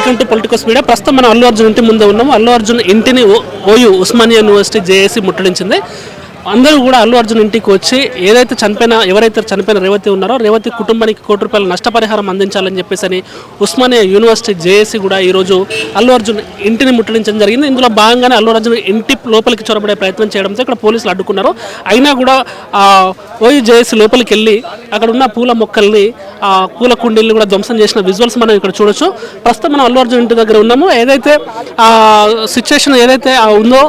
Welcome to politicals media ప్రస్తుతం మనం అల్లు అర్జున్ ఇంటి ముందు ఉన్నాము. అల్లు అర్జున్ ఇంటిని ఓ- ఓయూ ఉస్మానియా యూనివర్సిటీ జేఏసీ ముట్టడించింది. అందరూ కూడా అల్లు అర్జున్ ఇంటికి వచ్చి ఏదైతే చనిపోయిన ఎవరైతే చనిపోయిన రేవతి ఉన్నారో రేవతి కుటుంబానికి కోటి రూపాయల నష్టపరిహారం అందించాలని చెప్పేసి అని ఉస్మానియా యూనివర్సిటీ జేఏసీ కూడా ఈరోజు అల్లు అర్జున్ ఇంటిని ముట్టడించడం జరిగింది. ఇందులో భాగంగానే అల్లు అర్జున్ ఇంటి లోపలికి చొరబడే ప్రయత్నం చేయడంతో ఇక్కడ పోలీసులు అడ్డుకున్నారు. అయినా కూడా ఓయి ఓయూ జేఏసీ లోపలికి వెళ్ళి అక్కడ ఉన్న పూల మొక్కల్ని ఆ పూల కుండీల్ని కూడా ధ్వంసం చేసిన విజువల్స్ మనం ఇక్కడ చూడొచ్చు. ప్రస్తుతం మనం అల్లు అర్జున్ ఇంటి దగ్గర ఉన్నాము. ఏదైతే సిచ్యువేషన్ ఏదైతే ఉందో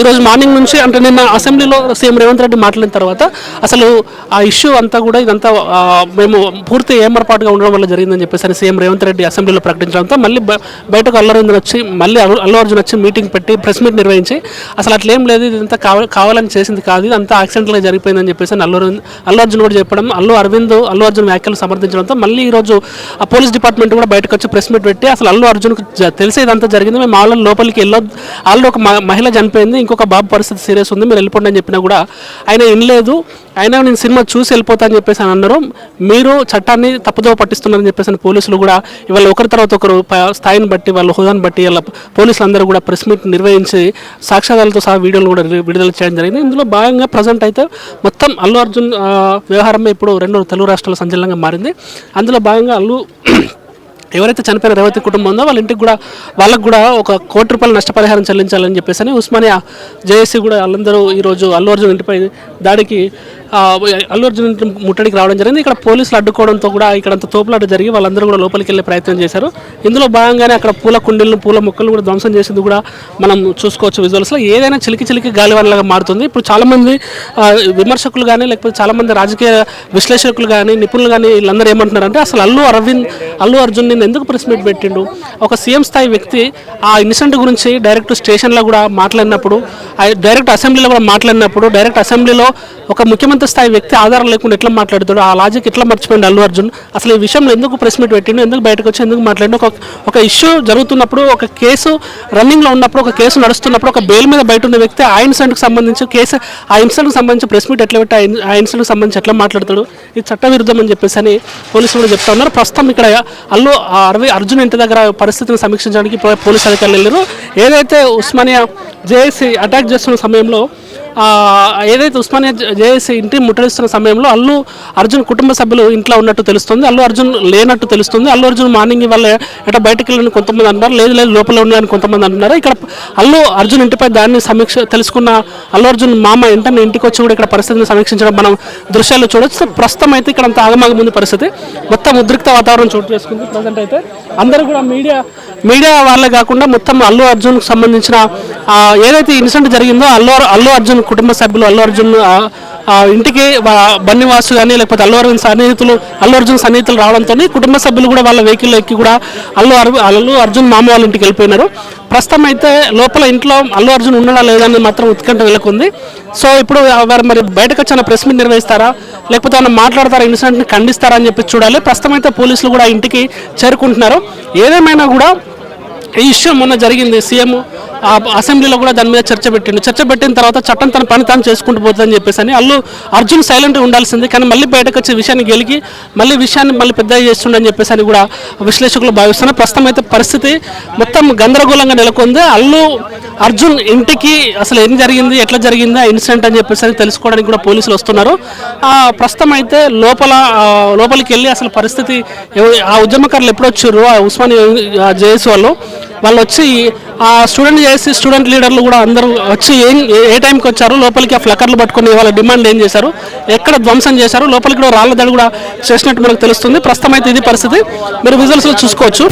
ఈరోజు మార్నింగ్ నుంచి అంటే నిన్న అసెంబ్లీలో సీఎం రేవంత్ రెడ్డి మాట్లాడిన తర్వాత అసలు ఆ ఇష్యూ అంతా కూడా ఇదంతా మేము పూర్తి ఏమర్పాటుగా ఉండడం వల్ల జరిగిందని చెప్పేసి అని సీఎం రేవంత్ రెడ్డి అసెంబ్లీలో ప్రకటించడంతో మళ్ళీ బయటకు అల్లు అర్జున్ వచ్చి మళ్ళీ అల్లు అల్లు అర్జున్ వచ్చి మీటింగ్ పెట్టి ప్రెస్ మీట్ నిర్వహించి అసలు అట్లేం లేదు ఇదంతా కావాలని చేసింది కాదు ఇదంతా యాక్సిడెంట్గా జరిగిపోయిందని చెప్పేసి అని అల్లు అల్లు అర్జున్ కూడా చెప్పడం అల్లు అరవింద్ అల్లు అర్జున్ వ్యాఖ్యలు సమర్థించడంతో మళ్ళీ ఈరోజు ఆ పోలీస్ డిపార్ట్మెంట్ కూడా బయటకు వచ్చి ప్రెస్ మీట్ పెట్టి అసలు అల్లు అర్జున్కు జ- తెలిసే ఇదంతా జరిగింది. మేము ఆల్రెడీ లోపలికి వెళ్ళొద్దు ఆల్రెడీ ఒక మహిళ చనిపోయింది ఇంకొక బాబు పరిస్థితి సీరియస్ ఉంది మీరు వెళ్ళిపోండి అని చెప్పినా కూడా ఆయన వినలేదు. అయినా నేను సినిమా చూసి వెళ్ళిపోతా అని చెప్పేసి అని అన్నారు. మీరు చట్టాన్ని తప్పుదో పట్టిస్తున్నారని చెప్పేసి పోలీసులు కూడా ఇవాళ ఒకరి తర్వాత ఒకరు స్థాయిని బట్టి వాళ్ళ హోదాను బట్టి వాళ్ళ పోలీసులు అందరూ కూడా ప్రెస్ మీట్ నిర్వహించి సాక్ష్యాధారాలతో సహా వీడియోలు కూడా విడుదల చేయడం జరిగింది. ఇందులో భాగంగా ప్రజెంట్ అయితే మొత్తం అల్లు అర్జున్ వ్యవహారమే ఇప్పుడు రెండు తెలుగు రాష్ట్రాల సంచలనంగా మారింది. అందులో భాగంగా అల్లు ఎవరైతే చనిపోయిన రేవతి కుటుంబం ఉందో వాళ్ళ ఇంటికి కూడా వాళ్ళకు కూడా ఒక కోటి రూపాయల నష్టపరిహారం చెల్లించాలని చెప్పేసి అని ఉస్మానియా జేఏసీ కూడా వాళ్ళందరూ ఈరోజు అల్లు అర్జున్ ఇంటిపై దాడికి అల్లు అర్జున్ ముట్టడికి రావడం జరిగింది. ఇక్కడ పోలీసులు అడ్డుకోవడంతో కూడా ఇక్కడ అంత తోపులాట జరిగి వాళ్ళందరూ కూడా లోపలికి వెళ్ళే ప్రయత్నం చేశారు. ఇందులో భాగంగానే అక్కడ పూల కుండీలను పూల మొక్కలు కూడా ధ్వంసం చేసింది కూడా మనం చూసుకోవచ్చు విజువల్స్లో ఏదైనా చిలికి చిలికి గాలివానలాగా మారుతుంది. ఇప్పుడు చాలామంది విమర్శకులు కానీ లేకపోతే చాలామంది రాజకీయ విశ్లేషకులు కానీ నిపుణులు కానీ వీళ్ళందరూ ఏమంటున్నారంటే అసలు అల్లు అరవింద్ అల్లు అర్జున్ నేను ఎందుకు ప్రెస్ మీట్ పెట్టిండు? ఒక సీఎం స్థాయి వ్యక్తి ఆ ఇన్సిడెంట్ గురించి డైరెక్ట్ స్టేషన్లో కూడా మాట్లాడినప్పుడు డైరెక్ట్ అసెంబ్లీలో కూడా మాట్లాడినప్పుడు డైరెక్ట్ అసెంబ్లీలో ఒక ముఖ్యమంత్రి స్థాయి వ్యక్తి ఆధారం లేకుండా ఎట్లా మాట్లాడుతాడు ఆ లాజిక్ ఎట్లా మర్చిపోయింది అల్లు అర్జున్? అసలు ఈ విషయంలో ఎందుకు ప్రెస్ మీట్ పెట్టిండు? ఎందుకు బయటకు వచ్చి ఎందుకు మాట్లాడిండు? ఒక ఒక ఇష్యూ జరుగుతున్నప్పుడు ఒక కేసు రన్నింగ్లో ఉన్నప్పుడు ఒక కేసు నడుస్తున్నప్పుడు ఒక బెయిల్ మీద బయట ఉన్న వ్యక్తి ఆ ఇన్సిడెంట్కి సంబంధించి కేసు ఆ ఇన్సిడెంట్కి సంబంధించి ప్రెస్ మీట్ ఎట్లా పెట్టి ఆ ఇన్సిడెంట్కి సంబంధించి ఎట్లా మాట్లాడతాడు? ఇది చట్టవిరుద్ధం అని చెప్పేసి అని పోలీసులు కూడా చెప్తా ఉన్నారు. ప్రస్తుతం ఇక్కడ అల్లు అరవై అర్జున్ ఇంటి దగ్గర పరిస్థితిని సమీక్షించడానికి పోలీసు అధికారులు వెళ్ళారు. ఏదైతే ఉస్మానియా జేఏసీ అటాక్ చేస్తున్న సమయంలో ఏదైతే ఉస్మానియా జేఏసీ ఇంటి ముట్టడిస్తున్న సమయంలో అల్లు అర్జున్ కుటుంబ సభ్యులు ఇంట్లో ఉన్నట్టు తెలుస్తుంది. అల్లు అర్జున్ లేనట్టు తెలుస్తుంది. అల్లు అర్జున్ మార్నింగ్ వల్ల ఎట బయటకు వెళ్ళని కొంతమంది అంటున్నారు. లేదు లేదు లోపల ఉన్నారని కొంతమంది అంటున్నారు. ఇక్కడ అల్లు అర్జున్ ఇంటిపై దాన్ని సమీక్ష తెలుసుకున్న అల్లు అర్జున్ మామ వెంటనే ఇంటికి వచ్చి కూడా ఇక్కడ పరిస్థితిని సమీక్షించడం మనం దృశ్యాలు చూడొచ్చు. ప్రస్తుతం అయితే ఇక్కడ అంత ఆగమాగం ఉంది పరిస్థితి. మొత్తం ఉద్రిక్త వాతావరణం చోటు చేసుకుంది ప్రజెంట్ అయితే. అందరూ కూడా మీడియా మీడియా వాళ్ళే కాకుండా మొత్తం అల్లు అర్జున్కు సంబంధించిన ఏదైతే ఇన్సిడెంట్ జరిగిందో అల్లు అల్లు అర్జున్ కుటుంబ సభ్యులు అల్లు అర్జున్ ఇంటికి బన్నివాసు కానీ లేకపోతే అల్లు అర్జున్ సన్నిహితులు అల్లు అర్జున్ సన్నిహితులు రావడంతో కుటుంబ సభ్యులు కూడా వాళ్ళ వెహికల్ ఎక్కి కూడా అల్లు అర్జు అల్లు అర్జున్ మామ వాళ్ళ ఇంటికి వెళ్ళిపోయినారు. ప్రస్తుతం అయితే లోపల ఇంట్లో అల్లు అర్జున్ ఉండడా లేదని మాత్రం ఉత్కంఠ నెలకొంది సో ఇప్పుడు వారు మరి బయటకు వచ్చిన ప్రెస్ మీట్ నిర్వహిస్తారా? లేకపోతే ఏమైనా మాట్లాడతారా? ఇన్సిడెంట్ని ఖండిస్తారా అని చెప్పి చూడాలి. ప్రస్తుతం అయితే పోలీసులు కూడా ఇంటికి చేరుకుంటున్నారు. ఏదేమైనా కూడా ఈ ఇష్యూ మొన్న జరిగింది. సీఎం అసెంబ్లీలో కూడా దాని మీద చర్చ పెట్టిండు. చర్చ పెట్టిన తర్వాత చట్టం తన పని తాను చేసుకుంటూ పోతుందని చెప్పేసి అని అల్లు అర్జున్ సైలెంట్గా ఉండాల్సింది. కానీ మళ్ళీ బయటకు వచ్చే విషయాన్ని గెలికి మళ్ళీ విషయాన్ని మళ్ళీ పెద్దగా చేస్తుండని చెప్పేసి అని కూడా విశ్లేషకులు భావిస్తున్నారు. ప్రస్తుతం అయితే పరిస్థితి మొత్తం గందరగోళంగా నెలకొంది. అల్లు అర్జున్ ఇంటికి అసలు ఏం జరిగింది ఎట్లా జరిగింది ఆ ఇన్సిడెంట్ అని చెప్పేసి అని తెలుసుకోవడానికి కూడా పోలీసులు వస్తున్నారు. ప్రస్తుతం అయితే లోపల లోపలికి వెళ్ళి అసలు పరిస్థితి ఆ ఉద్యమకారులు ఎప్పుడు వచ్చారు? ఆ ఉస్మాని జేఎస్ వాళ్ళు వాళ్ళు వచ్చి ఆ స్టూడెంట్ చేసి స్టూడెంట్ లీడర్లు కూడా అందరూ వచ్చి ఏం ఏ- ఏ టైంకి వచ్చారు? లోపలికి ఆ ఫ్లకర్లు పట్టుకుని వాళ్ళ డిమాండ్ ఏం చేశారు? ఎక్కడ ధ్వంసం చేశారు? లోపలికి కూడా రాళ్ళ దాడి కూడా చేసినట్టు మనకు తెలుస్తుంది. ప్రస్తుతం అయితే ఇది పరిస్థితి. మీరు విజువల్స్లో చూసుకోవచ్చు.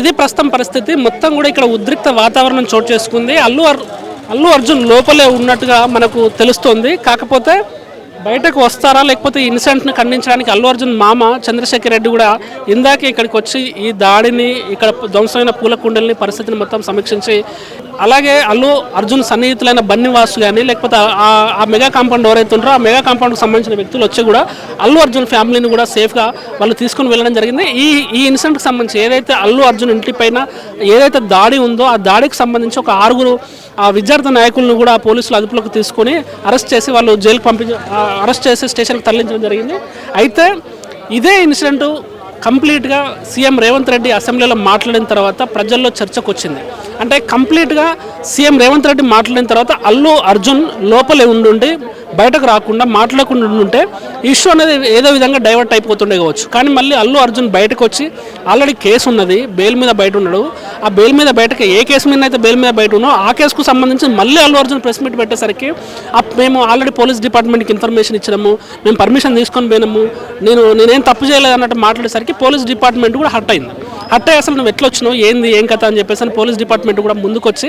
ఇది ప్రస్తుతం పరిస్థితి. మొత్తం కూడా ఇక్కడ ఉద్రిక్త వాతావరణం చోటు చేసుకుంది. అల్లు అల్లు అర్జున్ లోపలే ఉన్నట్టుగా మనకు తెలుస్తోంది. కాకపోతే బయటకు వస్తారా లేకపోతే ఈ ఇన్సిడెంట్ని ఖండించడానికి అల్లు అర్జున్ మామ చంద్రశేఖర్ రెడ్డి కూడా ఇందాకే ఇక్కడికి వచ్చి ఈ దాడిని ఇక్కడ ధ్వంసమైన పూల కుండల్ని పరిస్థితిని మొత్తం సమీక్షించి అలాగే అల్లు అర్జున్ సన్నిహితులైన బన్నివాసు కానీ లేకపోతే ఆ- మెగా కాంపౌండ్ ఎవరైతే ఉంటారో ఆ మెగా కాంపౌండ్కి సంబంధించిన వ్యక్తులు వచ్చి కూడా అల్లు అర్జున్ ఫ్యామిలీని కూడా సేఫ్గా వాళ్ళు తీసుకుని వెళ్ళడం జరిగింది. ఈ ఈ ఇన్సిడెంట్కి సంబంధించి ఏదైతే అల్లు అర్జున్ ఇంటిపైన ఏదైతే దాడి ఉందో ఆ దాడికి సంబంధించి ఒక ఆరుగురు ఆ విద్యార్థి నాయకులను కూడా పోలీసులు అదుపులోకి తీసుకొని అరెస్ట్ చేసి వాళ్ళు జైలుకి పంపించ అరెస్ట్ చేసి స్టేషన్కి తరలించడం జరిగింది. అయితే ఇదే ఇన్సిడెంట్ కంప్లీట్గా సీఎం రేవంత్ రెడ్డి అసెంబ్లీలో మాట్లాడిన తర్వాత ప్రజల్లో చర్చకు వచ్చింది. అంటే కంప్లీట్గా సీఎం రేవంత్ రెడ్డి మాట్లాడిన తర్వాత అల్లు అర్జున్ లోపలే ఉండుండి బయటకు రాకుండా మాట్లాడకుండా ఉంటే ఇష్యూ అనేది ఏదో విధంగా డైవర్ట్ అయిపోతుండే కావచ్చు. కానీ మళ్ళీ అల్లు అర్జున్ బయటకు వచ్చి ఆల్రెడీ కేసు ఉన్నది బెయిల్ మీద బయట ఉన్నాడు. ఆ బెయిల్ మీద బయటకి ఏ కేసు మీద అయితే బెయిల్ మీద బయట ఉన్నో ఆ కేసుకు సంబంధించి మళ్ళీ అల్లు అర్జున్ ప్రెస్ మీట్ పెట్టేసరికి మేము ఆల్రెడీ పోలీస్ డిపార్ట్మెంట్కి ఇన్ఫర్మేషన్ ఇచ్చినాము మేము పర్మిషన్ తీసుకొని పోయినాము. నేను నేనేం తప్పు చేయలేదు అన్నట్టు మాట్లాడేసరికి పోలీస్ డిపార్ట్మెంట్ కూడా హట్ అయింది. అట్టే అసలు నువ్వు ఎట్లా వచ్చినావు ఏంది? ఏం కథ అని చెప్పేసి అని పోలీస్ డిపార్ట్మెంట్ కూడా ముందుకొచ్చి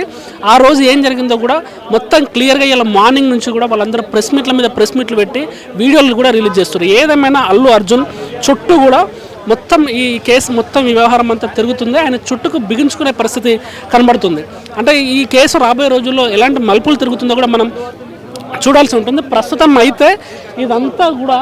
ఆ రోజు ఏం జరిగిందో కూడా మొత్తం క్లియర్గా ఇలా మార్నింగ్ నుంచి కూడా వాళ్ళందరూ ప్రెస్ మీట్ల మీద ప్రెస్ మీట్లు పెట్టి వీడియోలు కూడా రిలీజ్ చేస్తారు ఏదేమైనా అల్లు అర్జున్ చుట్టూ కూడా మొత్తం ఈ కేసు మొత్తం ఈ వ్యవహారం అంతా తిరుగుతుంది. ఆయన చుట్టుకు బిగించుకునే పరిస్థితి కనబడుతుంది. అంటే ఈ కేసు రాబోయే రోజుల్లో ఎలాంటి మలుపులు తిరుగుతుందో కూడా మనం చూడాల్సి ఉంటుంది. ప్రస్తుతం అయితే ఇదంతా కూడా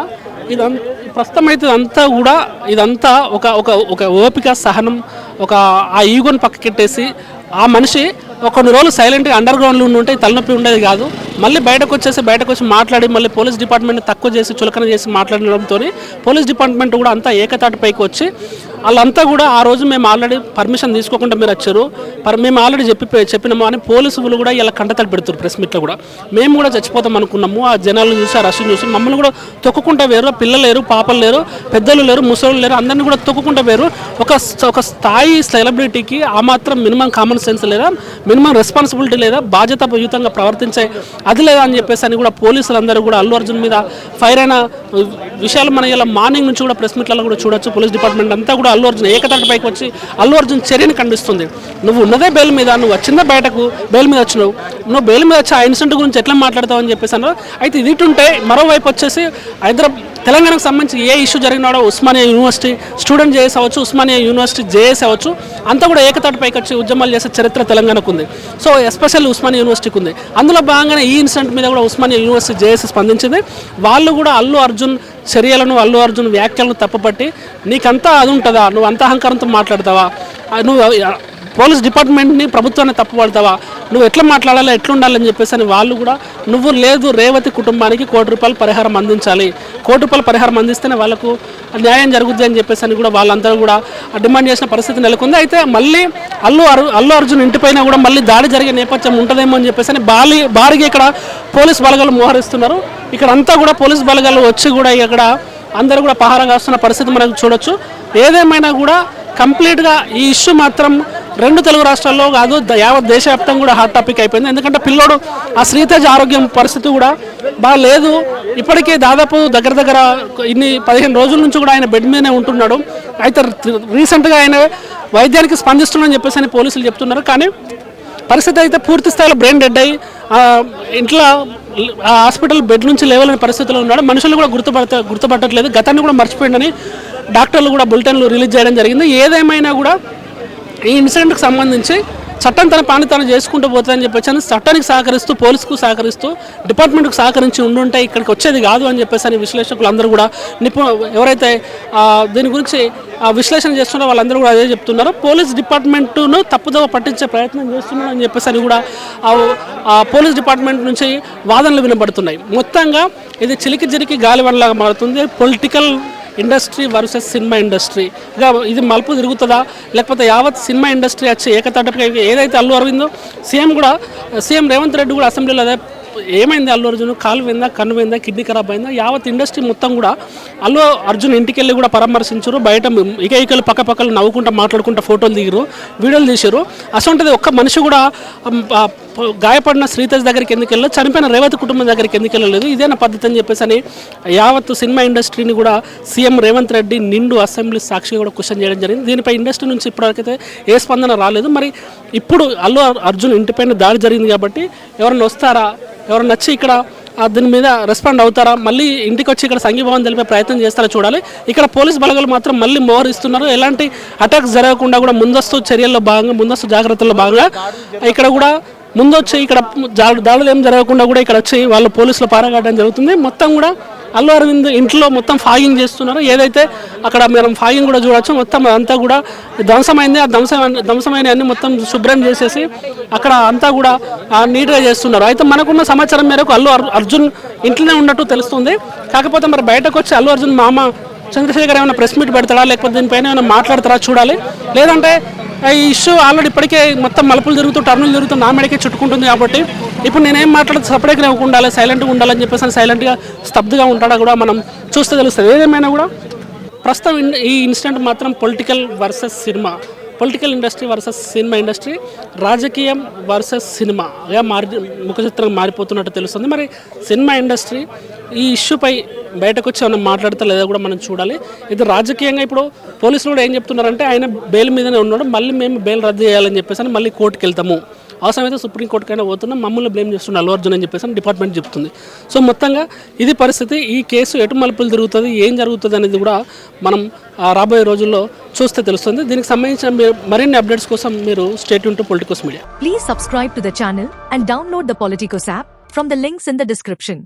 ఇదంతా ప్రస్తుతం అయితే ఇదంతా కూడా ఇదంతా ఒక ఒక ఒక ఓపిక సహనం ఒక ఆ ఈగోని పక్కకెట్టేసి ఆ మనిషి ఒక కొన్ని రోజులు సైలెంట్గా అండర్ గ్రౌండ్లో ఉంటే తలనొప్పి ఉండేది కాదు. మళ్ళీ బయటకు వచ్చేసి బయటకు వచ్చి మాట్లాడి మళ్ళీ పోలీస్ డిపార్ట్మెంట్ తక్కువ చేసి చులకన చేసి మాట్లాడడంతో పోలీస్ డిపార్ట్మెంట్ కూడా అంతా ఏకతాటిపైకి వచ్చి వాళ్ళంతా కూడా ఆ రోజు మేము ఆల్రెడీ పర్మిషన్ తీసుకోకుండా మీరు వచ్చారు. పర్ మేము ఆల్రెడీ చెప్పి చెప్పినాము అని పోలీసులు కూడా ఇలా కంటతలు పెడుతారు ప్రెస్ మీట్లో కూడా. మేము కూడా చచ్చిపోతాం అనుకున్నాము. ఆ జనాలను చూసి ఆ రష్యను చూసి మమ్మల్ని కూడా తొక్కుకుంటా వేరు. పిల్లలు లేరు పాపలు లేరు పెద్దలు లేరు ముసలు లేరు అందరినీ కూడా తొక్కుకుంటా వేరు. ఒక ఒక స్థాయి సెలబ్రిటీకి ఆ మాత్రం మినిమం కామన్ సెన్స్ లేదా మినిమం రెస్పాన్సిబిలిటీ లేదా బాధ్యతాయుతంగా ప్రవర్తించే అది లేదా అని చెప్పేసి అని కూడా పోలీసులు అందరూ కూడా అల్లు అర్జున్ మీద ఫైర్ అయిన విషయాలు మన ఇలా మార్నింగ్ నుంచి కూడా ప్రెస్ మీట్లలో కూడా చూడొచ్చు. పోలీస్ డిపార్ట్మెంట్ అంతా కూడా అల్లు అర్జున్ ఏకతాటి పైకి వచ్చి అల్లు అర్జున్ చర్యని ఖండిస్తుంది. నువ్వు ఉన్నదే బెయిల్ మీద నువ్వు వచ్చిందే బయటకు బెయిల్ మీద వచ్చినావు. నువ్వు బెయిల్ మీద వచ్చి ఆ ఇన్సిడెంట్ గురించి ఎట్లా మాట్లాడతావు అని చెప్పేసి అన్నారు. అయితే ఇది ఉంటే మరోవైపు వచ్చేసి హైదరాబాద్ తెలంగాణకు సంబంధించి ఏ ఇష్యూ జరిగినాడో ఉస్మానియా యూనివర్సిటీ స్టూడెంట్ జేఎస్ అవ్వచ్చు ఉస్మానియా యూనివర్సిటీ జేఎస్ అవ్వచ్చు అంతా కూడా ఏకతాటి పైకి వచ్చి ఉద్యమాలు చేసే చరిత్ర తెలంగాణకు ఉంది సో ఎస్పెషల్ ఉస్మానియా యూనివర్సిటీకి ఉంది అందులో భాగంగానే ఈ ఇన్సిడెంట్ మీద కూడా ఉస్మానియా యూనివర్సిటీ జేఎస్ స్పందించింది. వాళ్ళు కూడా అల్లు అర్జున్ చర్యలను అల్లు అర్జున్ వ్యాఖ్యలను తప్పబట్టి నీకంతా అది ఉంటుందా? నువ్వు అంత అహంకారంతో మాట్లాడతావా? నువ్వు పోలీస్ డిపార్ట్మెంట్ని ప్రభుత్వాన్ని తప్పుపడతావా? నువ్వు ఎట్లా మాట్లాడాలి ఎట్లా ఉండాలని చెప్పేసి అని వాళ్ళు కూడా నువ్వు లేదు రేవతి కుటుంబానికి కోటి రూపాయలు పరిహారం అందించాలి. కోటి రూపాయలు పరిహారం అందిస్తేనే వాళ్ళకు న్యాయం జరుగుద్ది అని చెప్పేసి అని కూడా వాళ్ళందరూ కూడా డిమాండ్ చేసిన పరిస్థితి నెలకొంది. అయితే మళ్ళీ అల్లు అరు అల్లు అర్జున్ ఇంటిపైన కూడా మళ్ళీ దాడి జరిగే నేపథ్యం ఉంటుందేమో అని చెప్పేసి అని బాలి భారీగా ఇక్కడ పోలీస్ బలగాలు మోహరిస్తున్నారు. ఇక్కడ అంతా కూడా పోలీస్ బలగాలు వచ్చి కూడా ఇక్కడ అందరూ కూడా పహారం కాస్తున్న పరిస్థితి మనం చూడొచ్చు. ఏదేమైనా కూడా కంప్లీట్గా ఈ ఇష్యూ మాత్రం రెండు తెలుగు రాష్ట్రాల్లో కాదు యావత్ దేశవ్యాప్తంగా కూడా హాట్ టాపిక్ అయిపోయింది. ఎందుకంటే పిల్లోడు ఆ శ్రీతేజ్ ఆరోగ్యం పరిస్థితి కూడా బాగా లేదు. ఇప్పటికే దాదాపు దగ్గర దగ్గర ఇన్ని పదిహేను రోజుల నుంచి కూడా ఆయన బెడ్ మీదనే ఉంటున్నాడు. అయితే రీసెంట్గా ఆయన వైద్యానికి స్పందిస్తున్నాడని చెప్పేసి అని పోలీసులు చెప్తున్నారు. కానీ పరిస్థితి అయితే పూర్తి స్థాయిలో బ్రెయిన్ డెడ్ అయ్యి ఇంట్లో ఆ హాస్పిటల్ బెడ్ నుంచి లేవలేని పరిస్థితిలో ఉన్నాడు. మనుషులు కూడా గుర్తుపడత గుర్తుపట్టట్లేదు. గతాన్ని కూడా మర్చిపోయిందని డాక్టర్లు కూడా బులెటిన్లు రిలీజ్ చేయడం జరిగింది. ఏదేమైనా కూడా ఈ ఇన్సిడెంట్కి సంబంధించి చట్టం తన పని తను చేసుకుంటూ పోతుందని చెప్పేసి అని చట్టానికి సహకరిస్తూ పోలీసుకు సహకరిస్తూ డిపార్ట్మెంట్కు సహకరించి ఉండుంటే ఇక్కడికి వచ్చేది కాదు అని చెప్పేసి అని విశ్లేషకులు అందరూ కూడా నిపు ఎవరైతే దీని గురించి విశ్లేషణ చేస్తున్నారో వాళ్ళందరూ కూడా అదే చెప్తున్నారు. పోలీస్ డిపార్ట్మెంట్ను తప్పుదవ పట్టించే ప్రయత్నం చేస్తున్నారు అని చెప్పేసి అని కూడా పోలీస్ డిపార్ట్మెంట్ నుంచి వాదనలు వినబడుతున్నాయి. మొత్తంగా ఇది చిలికి చిలికి గాలివనలాగా మారుతుంది. Political industry versus cinema industry. ఇక ఇది మలుపు తిరుగుతుందా? లేకపోతే యావత్ సినిమా ఇండస్ట్రీ వచ్చి ఏకతాటపై ఏదైతే అల్లు అరవిందో సీఎం కూడా సీఎం రేవంత్ రెడ్డి కూడా అసెంబ్లీలో అదే ఏమైంది అల్లు అర్జున్? కాలు పోయిందా కన్ను పోయిందా కిడ్నీ ఖరాబ్ అయిందా? యావత్ ఇండస్ట్రీ మొత్తం కూడా అల్లు అర్జున్ ఇంటికి వెళ్ళి కూడా పరామర్శించారు బయట ఇక ఇకలు పక్క పక్కలు నవ్వుకుంటా మాట్లాడుకుంటా ఫోటోలు దిగిరు వీడియోలు తీసారు అసలు ఒక్క మనిషి కూడా గాయపడిన శ్రీతేజ్ దగ్గరికి ఎందుకు వెళ్ళలేదు? చనిపోయిన రేవతి కుటుంబం దగ్గరికి ఎందుకు వెళ్ళలేదు? ఇదేనా పద్ధతి అని చెప్పేసి అని యావత్ సినిమా ఇండస్ట్రీని కూడా సీఎం రేవంత్ రెడ్డి నిండు అసెంబ్లీ సాక్షిగా కూడా క్వశ్చన్ చేయడం జరిగింది. దీనిపై ఇండస్ట్రీ నుంచి ఇప్పటివరకైతే ఏ స్పందన రాలేదు. మరి ఇప్పుడు అల్లు అర్జున్ ఇంటిపైన దాడి జరిగింది కాబట్టి ఎవరైనా వస్తారా? ఎవరైనా వచ్చి ఇక్కడ దీని మీద రెస్పాండ్ అవుతారా? మళ్ళీ ఇంటికి వచ్చి ఇక్కడ సంఘీభావం తెలిపే ప్రయత్నం చేస్తారా చూడాలి. ఇక్కడ పోలీస్ బలగాలు మాత్రం మళ్ళీ మోహరిస్తున్నారు ఎలాంటి అటాక్స్ జరగకుండా కూడా ముందస్తు చర్యల్లో భాగంగా ముందస్తు జాగ్రత్తల్లో భాగంగా ఇక్కడ కూడా ముందు వచ్చి ఇక్కడ దాడులు ఏం జరగకుండా కూడా ఇక్కడ వచ్చి వాళ్ళు పోలీసులు పారగట్టడం జరుగుతుంది. మొత్తం కూడా అల్లు అరవింద్ ఇంట్లో మొత్తం ఫాగింగ్ చేస్తున్నారు. ఏదైతే అక్కడ మనం ఫాగింగ్ కూడా చూడొచ్చు మొత్తం అంతా కూడా ధ్వంసమైంది. ఆ ధ్వంసమైన ధ్వంసమైన అన్ని మొత్తం శుభ్రం చేసేసి అక్కడ అంతా కూడా నీట్గా చేస్తున్నారు. అయితే మనకున్న సమాచారం మేరకు అల్లు అర్జున్ ఇంట్లోనే ఉన్నట్టు తెలుస్తుంది. కాకపోతే మరి బయటకు వచ్చి అల్లు అర్జున్ మామ చంద్రశేఖర్ ఏమైనా ప్రెస్ మీట్ పెడతాడా లేకపోతే దీనిపైన ఏమైనా మాట్లాడతారా చూడాలి. లేదంటే ఈ ఇష్యూ ఆల్రెడీ ఇప్పటికే మొత్తం మలుపులు జరుగుతూ టర్నులు జరుగుతూ నా మెడకే చుట్టుకుంటుంది కాబట్టి ఇప్పుడు నేనేం మాట్లాడుతూ సపరేట్గా ఉండాలి సైలెంట్గా ఉండాలని చెప్పేసి సైలెంట్గా స్తబ్దుగా ఉంటాడా కూడా మనం చూస్తే తెలుస్తుంది. ఏదేమైనా కూడా ప్రస్తుతం ఈ ఇన్సిడెంట్ మాత్రం political versus cinema. Political industry versus cinema industry రాజకీయం వర్సెస్ సినిమాగా మారి ముఖ చిత్రం మారిపోతున్నట్టు తెలుస్తుంది. మరి సినిమా ఇండస్ట్రీ ఈ ఇష్యూపై బయటకు వచ్చి ఏమైనా మాట్లాడతా లేదా కూడా మనం చూడాలి. ఇది రాజకీయంగా ఇప్పుడు పోలీసులు కూడా ఏం చెప్తున్నారంటే ఆయన బెయిల్ మీదనే ఉన్నాడు మళ్ళీ మేము బెయిల్ రద్దు చేయాలని చెప్పేసి అని మళ్ళీ కోర్టుకు వెళ్తాము అవసరమైతే సుప్రీంకోర్టుకైనా పోతున్నాం మమ్మల్ని బ్లేమ్ చేస్తున్న అల్లు అర్జున్ అని చెప్పేసి డిపార్ట్మెంట్ చెప్తుంది. సో మొత్తంగా ఇది పరిస్థితి ఈ కేసు ఎటు మలుపులు తిరుగుతుంది ఏం జరుగుతుంది అనేది కూడా మనం రాబోయే రోజుల్లో చూస్తే తెలుస్తుంది. దీనికి సంబంధించిన మరిన్ని అప్డేట్స్ కోసం మీరు state to Politicos media please subscribe to the channel and download the Politicos app from the links in the description